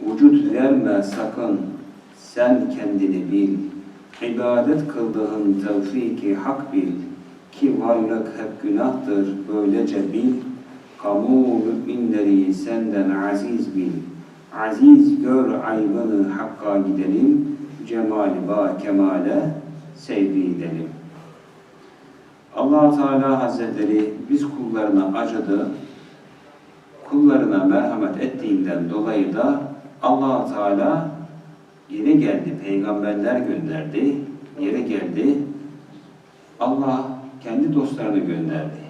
Vücut verme sakın, sen kendini bil. İbadet kıldığın tevfiki hak bil. Ki varlık hep günahtır, böylece bil. Kamu müminleri senden aziz bil. Aziz gör aybını hakka gidelim. Cemali ba kemale sevdi edelim. allah Teala Hazretleri biz kullarına acıdı, kullarına merhamet ettiğinden dolayı da allah Teala yere geldi, peygamberler gönderdi, yere geldi, Allah kendi dostlarını gönderdi.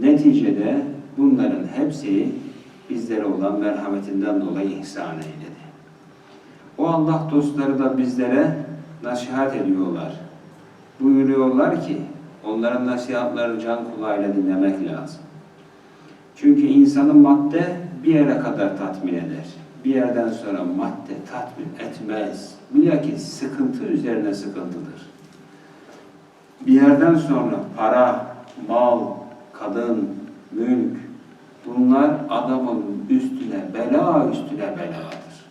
Neticede bunların hepsi bizlere olan merhametinden dolayı ihsan eyledi. O Allah dostları da bizlere nasihat ediyorlar. Buyuruyorlar ki onların nasihatlarını can kulağıyla dinlemek lazım. Çünkü insanın madde bir yere kadar tatmin eder. Bir yerden sonra madde tatmin etmez. Bilakis sıkıntı üzerine sıkıntıdır. Bir yerden sonra para, mal, kadın, mülk bunlar adamın üstüne bela üstüne beladır.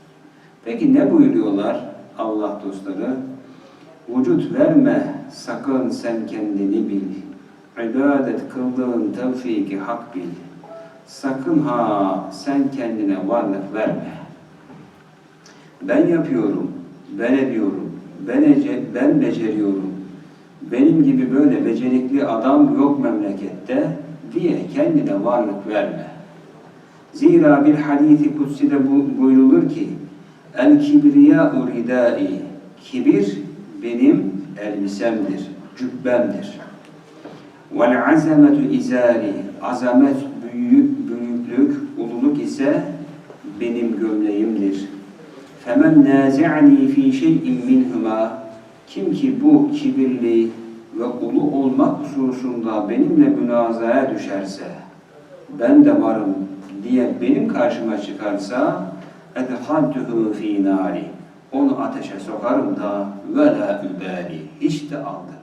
Peki ne buyuruyorlar Allah dostları? Vücut verme sakın sen kendini bil. İbadet kıldığın tevfiki hak bil. Sakın ha sen kendine varlık verme. Ben yapıyorum, ben ediyorum, ben, ece, ben beceriyorum. Benim gibi böyle becerikli adam yok memlekette diye kendine varlık verme. Zira bir hadisi kutside bu, buyrulur ki El kibriya ridai Kibir benim elbisemdir, cübbemdir. Vel azametu izari Azamet, ululuk ise benim gömleğimdir. Femen nazi'ani fi şey'in minhuma Kim ki bu kibirli ve ulu olmak hususunda benimle münazaya düşerse, ben de varım diye benim karşıma çıkarsa, edhaltuhu fi nari. Onu ateşe sokarım da ve la übali. Hiç de aldırmam.